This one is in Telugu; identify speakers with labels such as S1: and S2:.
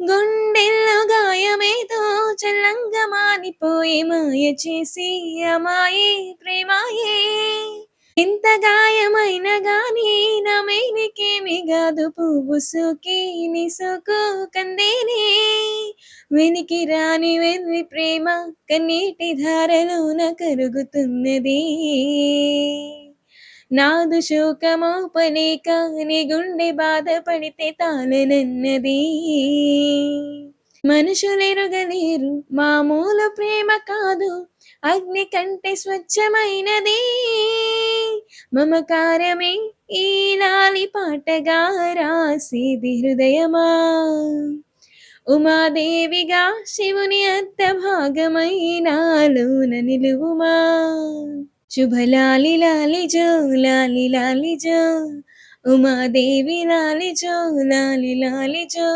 S1: గుండెల్లో గాయమేదో చల్లంగా మానిపోయి మాయ చేసి అమాయే ప్రేమాయే. ఎంత గాయమైన గాని నా మేనికేమి కాదు పువ్వు సోకి నీ సోకు కందేనే. వెనికి రాని వెర్రి ప్రేమ కన్నీటి ధారలోన కరుగుతున్నది. నాదు శోకమోపలేక నీ గుండె బాధపడితే తాళనన్నది మనుషులెరుగలేరు మామూలు ప్రేమ కాదు అగ్ని కంటే స్వచ్ఛమైనది. మమకారమే ఈ లాలి పాటగా రాసేది హృదయమా. ఉమాదేవిగా శివుని అర్థ భాగమైనాలోన నిలువుమా. శుభలాలి లాలి జో లాలి లాలి జో ఉమాదేవి లాలి జో లాలి లాలి జో